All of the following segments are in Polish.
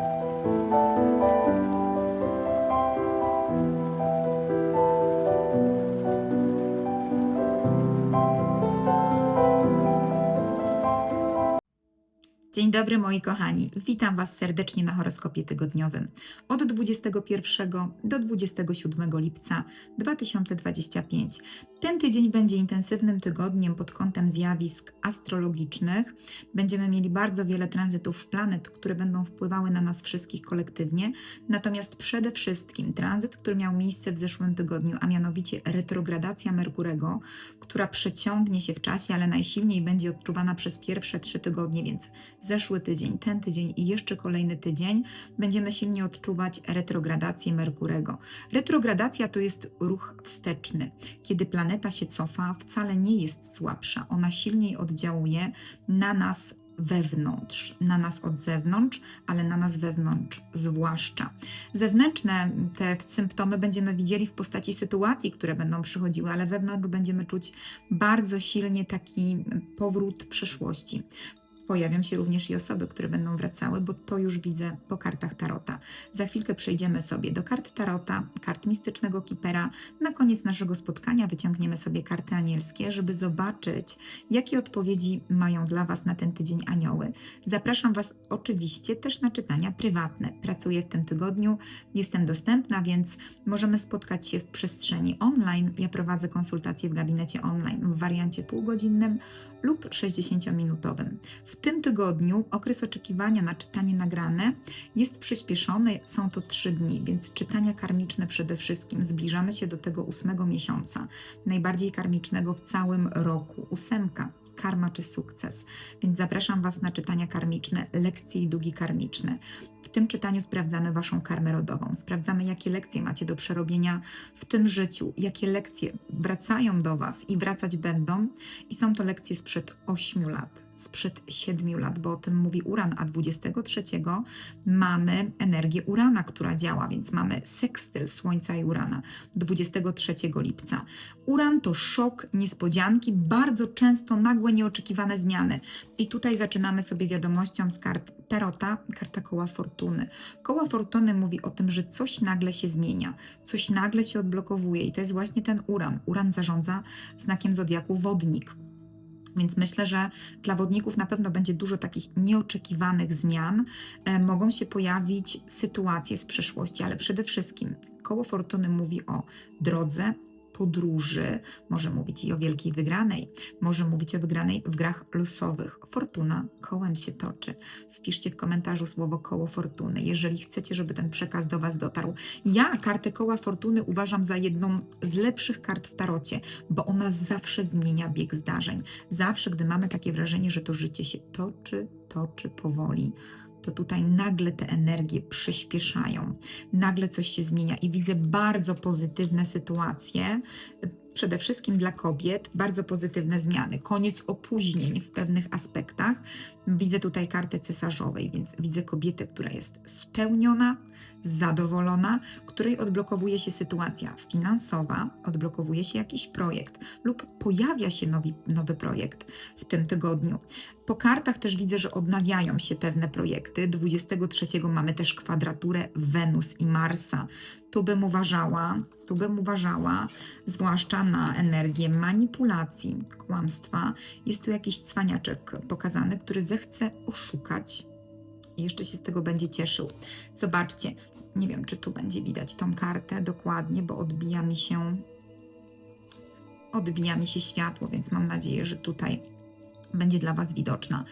you Dzień dobry moi kochani, witam Was serdecznie na horoskopie tygodniowym od 21 do 27 lipca 2025. Ten tydzień będzie intensywnym tygodniem pod kątem zjawisk astrologicznych. Będziemy mieli bardzo wiele tranzytów planet, które będą wpływały na nas wszystkich kolektywnie. Natomiast przede wszystkim tranzyt, który miał miejsce w zeszłym tygodniu, a mianowicie retrogradacja Merkurego, która przeciągnie się w czasie, ale najsilniej będzie odczuwana przez pierwsze trzy tygodnie, więc zeszły tydzień, ten tydzień i jeszcze kolejny tydzień będziemy silnie odczuwać retrogradację Merkurego. Retrogradacja to jest ruch wsteczny. Kiedy planeta się cofa, wcale nie jest słabsza. Ona silniej oddziałuje na nas wewnątrz, na nas od zewnątrz, ale na nas wewnątrz zwłaszcza. Zewnętrzne te symptomy będziemy widzieli w postaci sytuacji, które będą przychodziły, ale wewnątrz będziemy czuć bardzo silnie taki powrót przeszłości. Pojawią się również i osoby, które będą wracały, bo to już widzę po kartach Tarota. Za chwilkę przejdziemy sobie do kart Tarota, kart mistycznego Kipera. Na koniec naszego spotkania wyciągniemy sobie karty anielskie, żeby zobaczyć, jakie odpowiedzi mają dla Was na ten tydzień anioły. Zapraszam Was oczywiście też na czytania prywatne. Pracuję w tym tygodniu, jestem dostępna, więc możemy spotkać się w przestrzeni online. Ja prowadzę konsultacje w gabinecie online w wariancie półgodzinnym lub 60-minutowym. W tym tygodniu okres oczekiwania na czytanie nagrane jest przyspieszony, są to trzy dni, więc czytania karmiczne przede wszystkim. Zbliżamy się do tego ósmego miesiąca, najbardziej karmicznego w całym roku. Ósemka karma czy sukces. Więc zapraszam Was na czytania karmiczne, lekcje i długi karmiczne. W tym czytaniu sprawdzamy Waszą karmę rodową, sprawdzamy, jakie lekcje macie do przerobienia w tym życiu, jakie lekcje wracają do Was i wracać będą. I są to lekcje sprzed 8 lat, sprzed 7 lat, bo o tym mówi Uran, a 23 mamy energię Urana, która działa, więc mamy sekstyl Słońca i Urana 23 lipca. Uran to szok, niespodzianki, bardzo często nagłe, nieoczekiwane zmiany. I tutaj zaczynamy sobie wiadomością z kart Tarota, karta koła fortuny. Koła fortuny mówi o tym, że coś nagle się zmienia, coś nagle się odblokowuje i to jest właśnie ten Uran. Uran zarządza znakiem zodiaku wodnik. Więc myślę, że dla wodników na pewno będzie dużo takich nieoczekiwanych zmian. E, mogą się pojawić sytuacje z przeszłości, ale przede wszystkim koło fortuny mówi o drodze, podróży, może mówić i o wielkiej wygranej, może mówić o wygranej w grach losowych. Fortuna kołem się toczy. Wpiszcie w komentarzu słowo koło fortuny, jeżeli chcecie, żeby ten przekaz do Was dotarł. Ja kartę koła fortuny uważam za jedną z lepszych kart w tarocie, bo ona zawsze zmienia bieg zdarzeń. Zawsze, gdy mamy takie wrażenie, że to życie się toczy, toczy powoli, to tutaj nagle te energie przyspieszają, nagle coś się zmienia i widzę bardzo pozytywne sytuacje. Przede wszystkim dla kobiet bardzo pozytywne zmiany, koniec opóźnień w pewnych aspektach. Widzę tutaj kartę cesarzowej, więc widzę kobietę, która jest spełniona, zadowolona, której odblokowuje się sytuacja finansowa, odblokowuje się jakiś projekt lub pojawia się nowy, nowy projekt w tym tygodniu. Po kartach też widzę, że odnawiają się pewne projekty. 23 mamy też kwadraturę Wenus i Marsa. Tu bym uważała, tu bym uważała, zwłaszcza na energię manipulacji, kłamstwa. Jest tu jakiś cwaniaczek pokazany, który zechce oszukać i jeszcze się z tego będzie cieszył. Zobaczcie, nie wiem, czy tu będzie widać tą kartę dokładnie, bo odbija mi się odbija mi się światło, więc mam nadzieję, że tutaj będzie dla Was widoczna.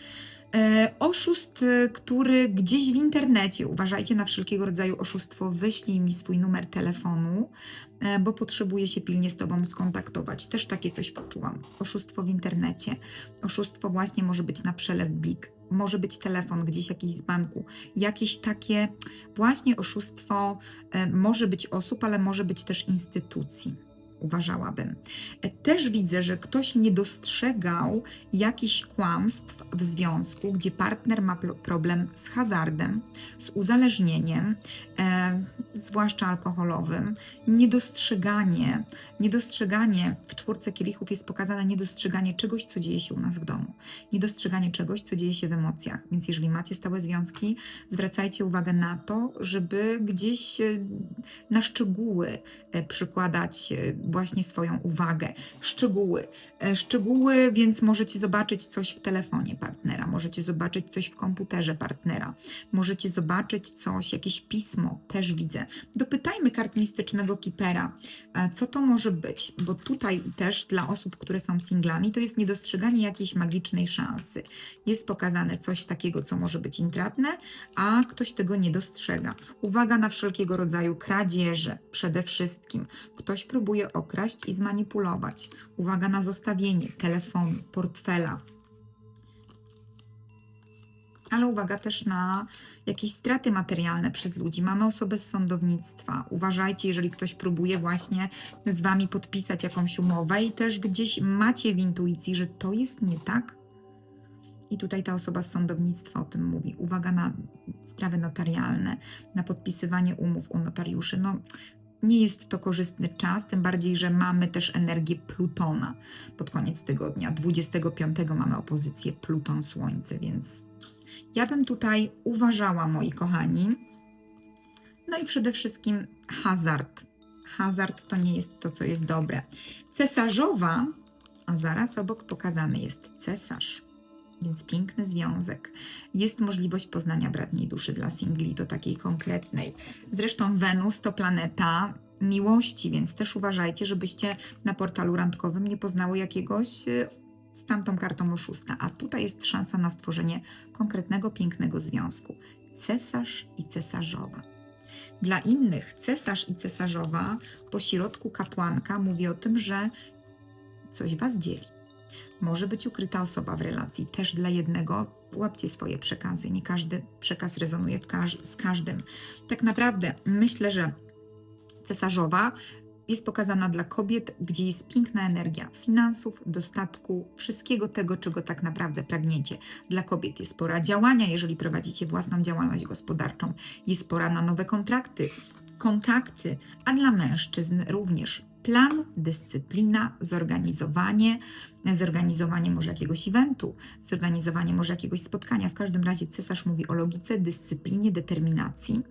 E, oszust, e, który gdzieś w internecie, uważajcie na wszelkiego rodzaju oszustwo, wyślij mi swój numer telefonu, e, bo potrzebuję się pilnie z Tobą skontaktować. Też takie coś poczułam. Oszustwo w internecie. Oszustwo właśnie może być na przelew blik. Może być telefon gdzieś jakiś z banku. Jakieś takie właśnie oszustwo może być osób, ale może być też instytucji uważałabym. E, Też widzę, że ktoś nie dostrzegał jakichś kłamstw w związku, gdzie partner ma pro- problem z hazardem, z uzależnieniem, e, zwłaszcza alkoholowym. Niedostrzeganie, niedostrzeganie w czwórce kielichów jest pokazane niedostrzeganie czegoś, co dzieje się u nas w domu. Niedostrzeganie czegoś, co dzieje się w emocjach. Więc jeżeli macie stałe związki, zwracajcie uwagę na to, żeby gdzieś e, na szczegóły e, przykładać właśnie swoją uwagę. Szczegóły. E, Szczegóły, więc możecie zobaczyć coś w telefonie partnera, możecie zobaczyć coś w komputerze partnera, możecie zobaczyć coś, jakieś pismo, też widzę. Dopytajmy kart mistycznego kipera, e, co to może być, bo tutaj też dla osób, które są singlami, to jest niedostrzeganie jakiejś magicznej szansy. Jest pokazane coś takiego, co może być intratne, a ktoś tego nie dostrzega. Uwaga na wszelkiego rodzaju kradzieże, przede wszystkim. Ktoś próbuje okraść i zmanipulować. Uwaga na zostawienie telefonu, portfela. Ale uwaga też na jakieś straty materialne przez ludzi. Mamy osobę z sądownictwa. Uważajcie, jeżeli ktoś próbuje właśnie z wami podpisać jakąś umowę i też gdzieś macie w intuicji, że to jest nie tak. I tutaj ta osoba z sądownictwa o tym mówi. Uwaga na sprawy notarialne, na podpisywanie umów u notariuszy. No, nie jest to korzystny czas, tym bardziej, że mamy też energię Plutona pod koniec tygodnia. 25 mamy opozycję Pluton-Słońce, więc ja bym tutaj uważała, moi kochani. No i przede wszystkim hazard. Hazard to nie jest to, co jest dobre. Cesarzowa, a zaraz obok pokazany jest cesarz. Więc piękny związek. Jest możliwość poznania bratniej duszy dla singli, to takiej konkretnej. Zresztą Wenus to planeta miłości, więc też uważajcie, żebyście na portalu randkowym nie poznały jakiegoś y, z tamtą kartą oszusta. A tutaj jest szansa na stworzenie konkretnego, pięknego związku. Cesarz i cesarzowa. Dla innych cesarz i cesarzowa po środku kapłanka mówi o tym, że coś was dzieli. Może być ukryta osoba w relacji. Też dla jednego łapcie swoje przekazy. Nie każdy przekaz rezonuje każ- z każdym. Tak naprawdę myślę, że cesarzowa jest pokazana dla kobiet, gdzie jest piękna energia finansów, dostatku, wszystkiego tego, czego tak naprawdę pragniecie. Dla kobiet jest pora działania, jeżeli prowadzicie własną działalność gospodarczą. Jest pora na nowe kontrakty, kontakty, a dla mężczyzn również plan, dyscyplina, zorganizowanie, zorganizowanie może jakiegoś eventu, zorganizowanie może jakiegoś spotkania. W każdym razie cesarz mówi o logice, dyscyplinie, determinacji.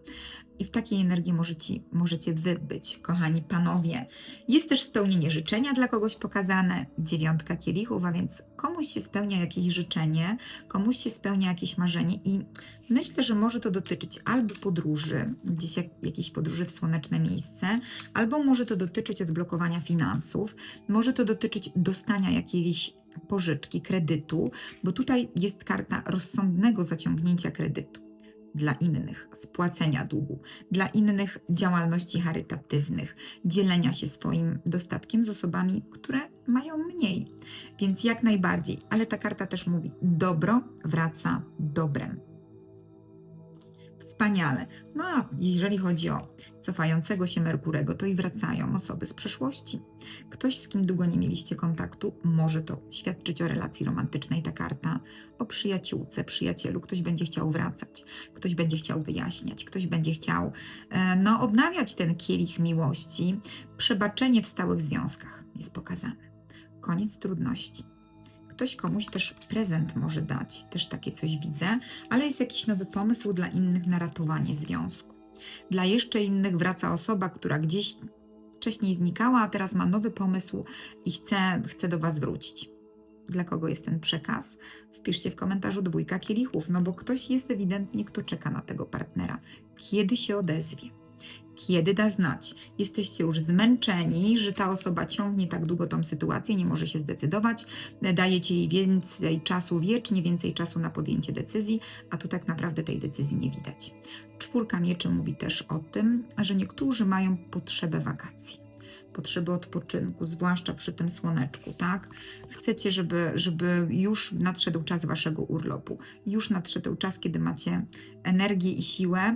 I w takiej energii możecie, możecie wy być, kochani panowie. Jest też spełnienie życzenia dla kogoś pokazane, dziewiątka kielichów, a więc komuś się spełnia jakieś życzenie, komuś się spełnia jakieś marzenie i myślę, że może to dotyczyć albo podróży, gdzieś jak, jakiejś podróży w słoneczne miejsce, albo może to dotyczyć odblokowania finansów, może to dotyczyć dostania jakiejś pożyczki, kredytu, bo tutaj jest karta rozsądnego zaciągnięcia kredytu dla innych, spłacenia długu, dla innych działalności charytatywnych, dzielenia się swoim dostatkiem z osobami, które mają mniej. Więc jak najbardziej, ale ta karta też mówi: dobro wraca dobrem. Wspaniale. No a jeżeli chodzi o cofającego się Merkurego, to i wracają osoby z przeszłości. Ktoś, z kim długo nie mieliście kontaktu, może to świadczyć o relacji romantycznej ta karta, o przyjaciółce, przyjacielu. Ktoś będzie chciał wracać, ktoś będzie chciał wyjaśniać, ktoś będzie chciał e, no, odnawiać ten kielich miłości. Przebaczenie w stałych związkach jest pokazane. Koniec trudności. Ktoś komuś też prezent może dać, też takie coś widzę, ale jest jakiś nowy pomysł dla innych na ratowanie związku. Dla jeszcze innych wraca osoba, która gdzieś wcześniej znikała, a teraz ma nowy pomysł i chce, chce do Was wrócić. Dla kogo jest ten przekaz? Wpiszcie w komentarzu dwójka kielichów, no bo ktoś jest ewidentnie, kto czeka na tego partnera. Kiedy się odezwie? Kiedy da znać? Jesteście już zmęczeni, że ta osoba ciągnie tak długo tą sytuację, nie może się zdecydować, dajecie jej więcej czasu wiecznie, więcej czasu na podjęcie decyzji, a tu tak naprawdę tej decyzji nie widać. Czwórka mieczy mówi też o tym, że niektórzy mają potrzebę wakacji, potrzebę odpoczynku, zwłaszcza przy tym słoneczku, tak? Chcecie, żeby, żeby już nadszedł czas waszego urlopu, już nadszedł czas, kiedy macie energię i siłę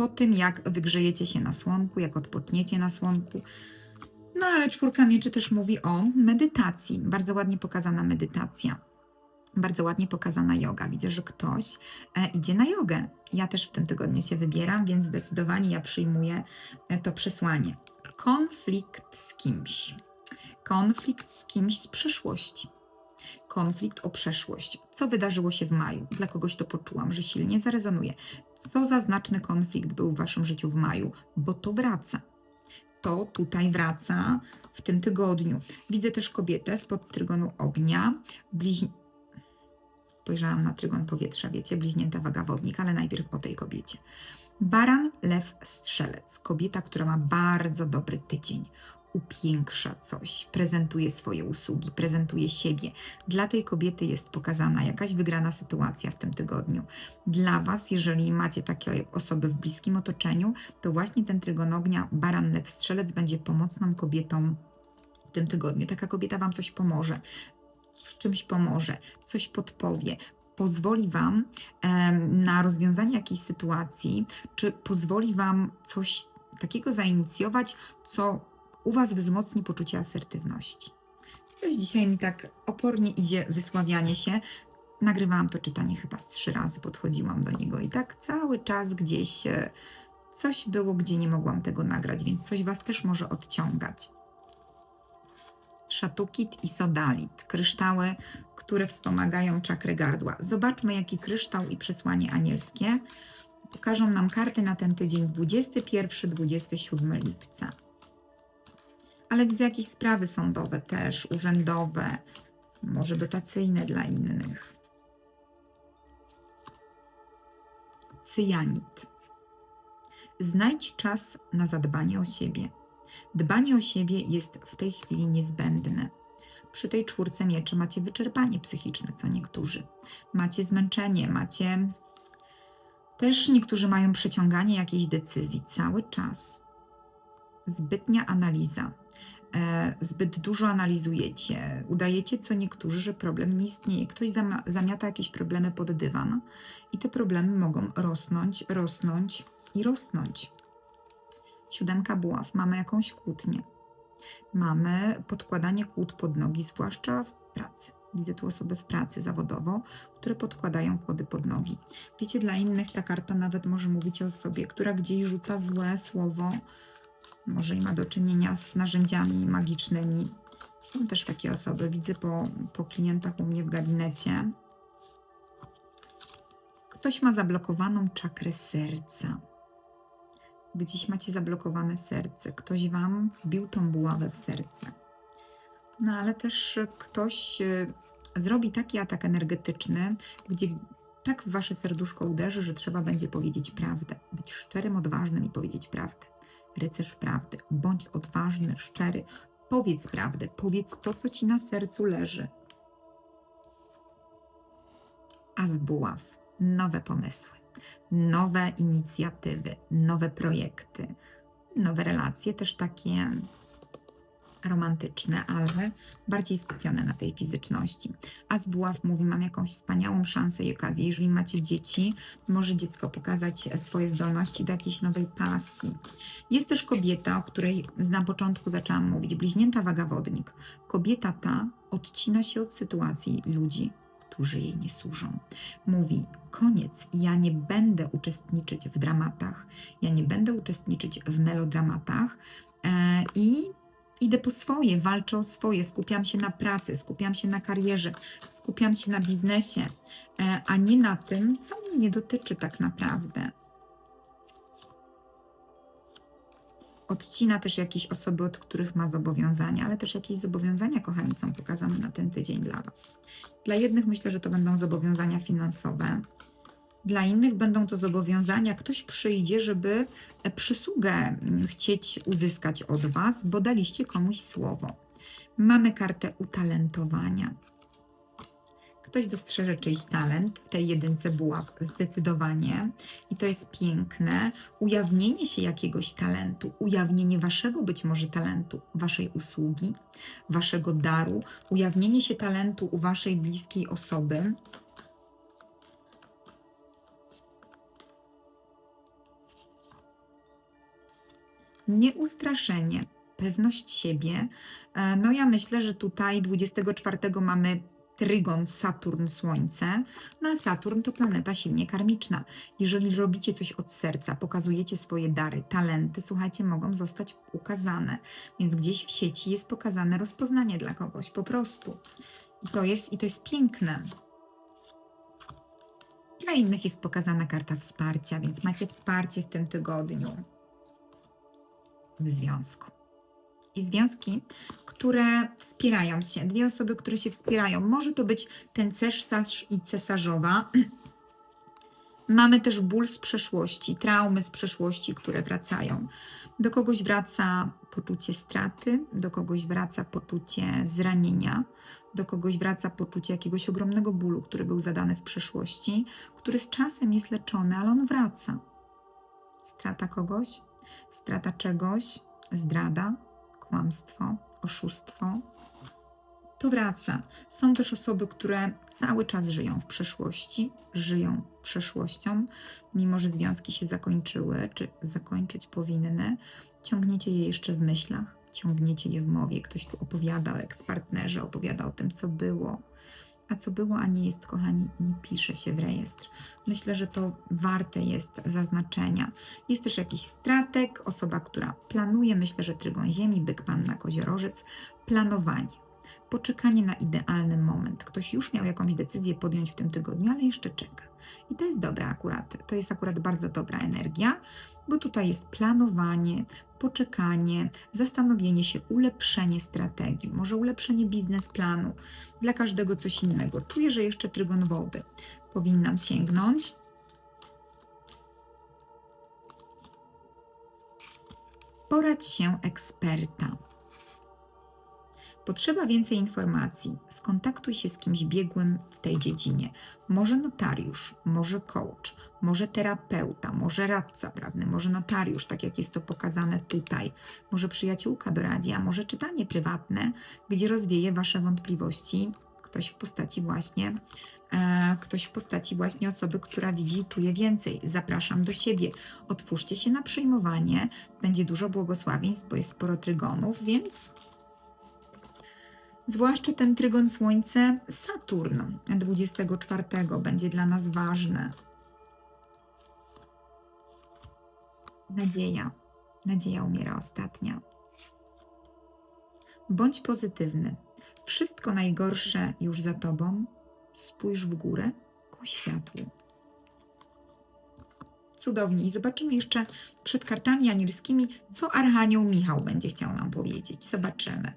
po tym, jak wygrzejecie się na słonku, jak odpoczniecie na słonku. No ale czwórka mieczy też mówi o medytacji. Bardzo ładnie pokazana medytacja. Bardzo ładnie pokazana yoga. Widzę, że ktoś e, idzie na jogę. Ja też w tym tygodniu się wybieram, więc zdecydowanie ja przyjmuję e, to przesłanie. Konflikt z kimś. Konflikt z kimś z przeszłości. Konflikt o przeszłość. Co wydarzyło się w maju? Dla kogoś to poczułam, że silnie zarezonuje. Co za znaczny konflikt był w waszym życiu w maju? Bo to wraca. To tutaj wraca w tym tygodniu. Widzę też kobietę spod trygonu ognia, bliźni... Spojrzałam na trygon powietrza, wiecie, bliźnięta waga wodnik, ale najpierw o tej kobiecie. Baran, lew, strzelec. Kobieta, która ma bardzo dobry tydzień. Upiększa coś, prezentuje swoje usługi, prezentuje siebie. Dla tej kobiety jest pokazana jakaś wygrana sytuacja w tym tygodniu. Dla Was, jeżeli macie takie osoby w bliskim otoczeniu, to właśnie ten trygon ognia, baran, lew, strzelec będzie pomocną kobietą w tym tygodniu. Taka kobieta Wam coś pomoże, w czymś pomoże, coś podpowie, pozwoli Wam na rozwiązanie jakiejś sytuacji, czy pozwoli Wam coś takiego zainicjować, co u Was wzmocni poczucie asertywności. Coś dzisiaj mi tak opornie idzie wysławianie się. Nagrywałam to czytanie chyba z trzy razy, podchodziłam do niego i tak cały czas gdzieś e, coś było, gdzie nie mogłam tego nagrać, więc coś Was też może odciągać. Szatukit i sodalit, kryształy, które wspomagają czakry gardła. Zobaczmy, jaki kryształ i przesłanie anielskie pokażą nam karty na ten tydzień 21-27 lipca. Ale widzę jakieś sprawy sądowe też, urzędowe, może dotacyjne dla innych. Cyjanit. Znajdź czas na zadbanie o siebie. Dbanie o siebie jest w tej chwili niezbędne. Przy tej czwórce mieczy macie wyczerpanie psychiczne, co niektórzy. Macie zmęczenie, macie. Też niektórzy mają przeciąganie jakiejś decyzji cały czas. Zbytnia analiza. E, zbyt dużo analizujecie. Udajecie co niektórzy, że problem nie istnieje. Ktoś zamiata jakieś problemy pod dywan i te problemy mogą rosnąć, rosnąć i rosnąć. Siódemka buław. Mamy jakąś kłótnię. Mamy podkładanie kłód pod nogi, zwłaszcza w pracy. Widzę tu osoby w pracy zawodowo, które podkładają kłody pod nogi. Wiecie, dla innych ta karta nawet może mówić o osobie, która gdzieś rzuca złe słowo, może i ma do czynienia z narzędziami magicznymi. Są też takie osoby, widzę po, po klientach u mnie w gabinecie. Ktoś ma zablokowaną czakrę serca. Gdzieś macie zablokowane serce, ktoś wam wbił tą buławę w serce. No ale też ktoś y, zrobi taki atak energetyczny, gdzie tak w wasze serduszko uderzy, że trzeba będzie powiedzieć prawdę. Być szczerym, odważnym i powiedzieć prawdę. Rycerz prawdy. Bądź odważny, szczery. Powiedz prawdę. Powiedz to, co ci na sercu leży. A z buław nowe pomysły, nowe inicjatywy, nowe projekty, nowe relacje, też takie romantyczne, ale bardziej skupione na tej fizyczności. A z buław mówi, mam jakąś wspaniałą szansę i okazję. Jeżeli macie dzieci, może dziecko pokazać swoje zdolności do jakiejś nowej pasji. Jest też kobieta, o której na początku zaczęłam mówić, bliźnięta waga wodnik. Kobieta ta odcina się od sytuacji ludzi, którzy jej nie służą. Mówi: Koniec, ja nie będę uczestniczyć w dramatach, ja nie będę uczestniczyć w melodramatach e, i idę po swoje, walczę o swoje, skupiam się na pracy, skupiam się na karierze, skupiam się na biznesie, e, a nie na tym, co mnie nie dotyczy tak naprawdę. Odcina też jakieś osoby, od których ma zobowiązania, ale też jakieś zobowiązania, kochani, są pokazane na ten tydzień dla Was. Dla jednych myślę, że to będą zobowiązania finansowe. Dla innych będą to zobowiązania, ktoś przyjdzie, żeby e, przysługę mm, chcieć uzyskać od Was, bo daliście komuś słowo. Mamy kartę utalentowania. Ktoś dostrzeże czyjś talent w tej jedynce buław zdecydowanie i to jest piękne. Ujawnienie się jakiegoś talentu, ujawnienie Waszego być może talentu, Waszej usługi, Waszego daru, ujawnienie się talentu u Waszej bliskiej osoby, Nieustraszenie, pewność siebie. E, No ja myślę, że tutaj 24 mamy trygon Saturn-Słońce. No a Saturn to planeta silnie karmiczna. Jeżeli robicie coś od serca, pokazujecie swoje dary, talenty, słuchajcie, mogą zostać ukazane. Więc gdzieś w sieci jest pokazane rozpoznanie dla kogoś, po prostu. I to jest, i to jest piękne. Dla innych jest pokazana karta wsparcia, więc macie wsparcie w tym tygodniu związku. I związki, które wspierają się, dwie osoby, które się wspierają. Może to być ten cesarz i cesarzowa. Mamy też ból z przeszłości, traumy z przeszłości, które wracają. Do kogoś wraca poczucie straty, do kogoś wraca poczucie zranienia, do kogoś wraca poczucie jakiegoś ogromnego bólu, który był zadany w przeszłości, który z czasem jest leczony, ale on wraca. Strata kogoś, strata czegoś, zdrada, kłamstwo, oszustwo. To wraca. Są też osoby, które cały czas żyją w przeszłości, żyją przeszłością, mimo że związki się zakończyły, czy zakończyć powinny, ciągniecie je jeszcze w myślach, ciągniecie je w mowie. Ktoś tu opowiada o ekspartnerze, opowiada o tym, co było. A co było, a nie jest, kochani, nie pisze się w rejestr. Myślę, że to warte jest zaznaczenia. Jest też jakiś stratek, osoba, która planuje, myślę, że trygon ziemi, byk, panna, koziorożec, planowanie. Poczekanie na idealny moment. Ktoś już miał jakąś decyzję podjąć w tym tygodniu, ale jeszcze czeka. I to jest dobra akurat. To jest akurat bardzo dobra energia, bo tutaj jest planowanie, poczekanie, zastanowienie się, ulepszenie strategii, może ulepszenie biznesplanu, dla każdego coś innego. Czuję, że jeszcze trygon wody powinnam sięgnąć. Poradź się eksperta. Potrzeba więcej informacji. Skontaktuj się z kimś biegłym w tej dziedzinie. Może notariusz, może coach, może terapeuta, może radca prawny, może notariusz, tak jak jest to pokazane tutaj, może przyjaciółka doradzi, a może czytanie prywatne, gdzie rozwieje Wasze wątpliwości ktoś w postaci właśnie, e, ktoś w postaci właśnie osoby, która widzi i czuje więcej. Zapraszam do siebie. Otwórzcie się na przyjmowanie. Będzie dużo błogosławieństw, bo jest sporo trygonów, więc Zwłaszcza ten trygon Słońce Saturn 24 będzie dla nas ważny. Nadzieja. Nadzieja umiera ostatnia. Bądź pozytywny. Wszystko najgorsze już za tobą. Spójrz w górę ku światłu. Cudownie. I zobaczymy jeszcze przed kartami anielskimi, co Archanioł Michał będzie chciał nam powiedzieć. Zobaczymy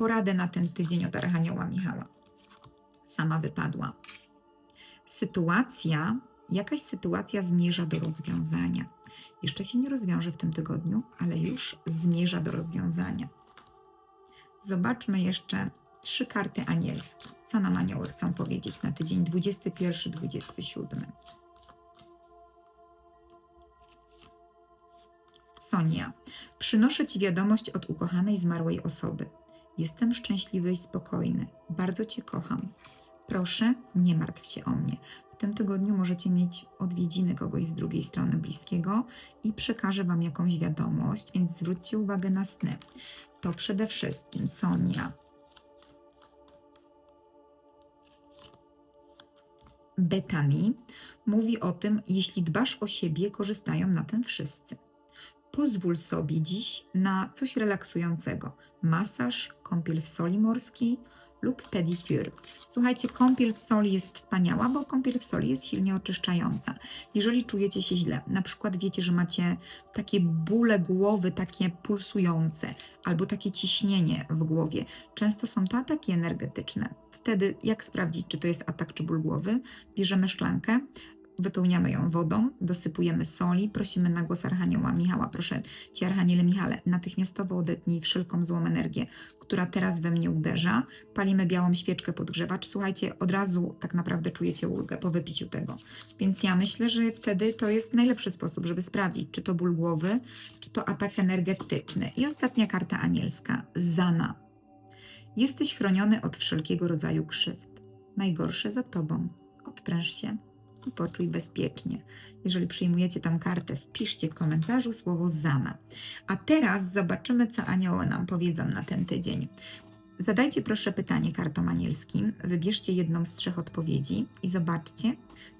poradę na ten tydzień od Archanioła Michała. Sama wypadła. Sytuacja, jakaś sytuacja zmierza do rozwiązania. Jeszcze się nie rozwiąże w tym tygodniu, ale już zmierza do rozwiązania. Zobaczmy jeszcze trzy karty anielskie. Co nam anioły chcą powiedzieć na tydzień 21-27? Sonia, przynoszę Ci wiadomość od ukochanej zmarłej osoby. Jestem szczęśliwy i spokojny. Bardzo Cię kocham. Proszę, nie martw się o mnie. W tym tygodniu możecie mieć odwiedziny kogoś z drugiej strony bliskiego i przekażę Wam jakąś wiadomość, więc zwróćcie uwagę na sny. To przede wszystkim Sonia. Betani mówi o tym, jeśli dbasz o siebie, korzystają na tym wszyscy. Pozwól sobie dziś na coś relaksującego. Masaż, kąpiel w soli morskiej lub pedicure. Słuchajcie, kąpiel w soli jest wspaniała, bo kąpiel w soli jest silnie oczyszczająca. Jeżeli czujecie się źle, na przykład wiecie, że macie takie bóle głowy, takie pulsujące, albo takie ciśnienie w głowie, często są to ataki energetyczne. Wtedy jak sprawdzić, czy to jest atak czy ból głowy? Bierzemy szklankę, Wypełniamy ją wodą, dosypujemy soli, prosimy na głos Archanioła Michała, proszę Cię Archaniele Michale, natychmiastowo odetnij wszelką złą energię, która teraz we mnie uderza. Palimy białą świeczkę podgrzewacz. Słuchajcie, od razu tak naprawdę czujecie ulgę po wypiciu tego. Więc ja myślę, że wtedy to jest najlepszy sposób, żeby sprawdzić, czy to ból głowy, czy to atak energetyczny. I ostatnia karta anielska, Zana. Jesteś chroniony od wszelkiego rodzaju krzywd. Najgorsze za Tobą. Odpręż się poczuj bezpiecznie. Jeżeli przyjmujecie tą kartę, wpiszcie w komentarzu słowo Zana. A teraz zobaczymy, co anioły nam powiedzą na ten tydzień. Zadajcie proszę pytanie kartom anielskim, wybierzcie jedną z trzech odpowiedzi i zobaczcie,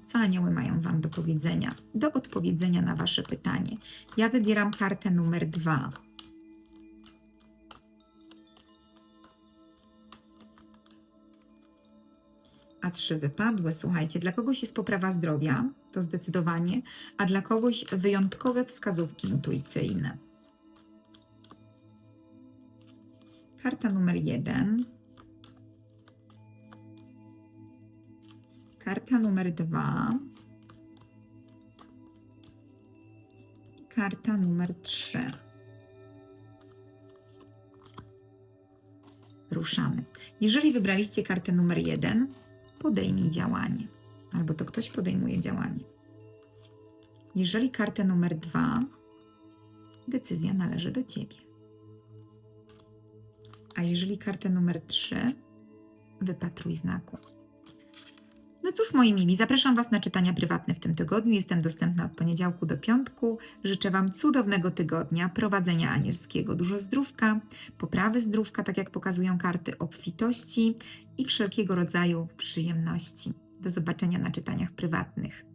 co anioły mają Wam do powiedzenia, do odpowiedzenia na Wasze pytanie. Ja wybieram kartę numer dwa. A trzy wypadłe, słuchajcie, dla kogoś jest poprawa zdrowia, to zdecydowanie, a dla kogoś wyjątkowe wskazówki intuicyjne. Karta numer jeden. Karta numer dwa. Karta numer trzy. Ruszamy. Jeżeli wybraliście kartę numer jeden, podejmij działanie. Albo to ktoś podejmuje działanie. Jeżeli kartę numer dwa, decyzja należy do ciebie. A jeżeli kartę numer 3, wypatruj znaku. No cóż, moi mili, zapraszam Was na czytania prywatne w tym tygodniu. Jestem dostępna od poniedziałku do piątku. Życzę Wam cudownego tygodnia, prowadzenia anielskiego, dużo zdrówka, poprawy zdrówka, tak jak pokazują karty, obfitości i wszelkiego rodzaju przyjemności. Do zobaczenia na czytaniach prywatnych.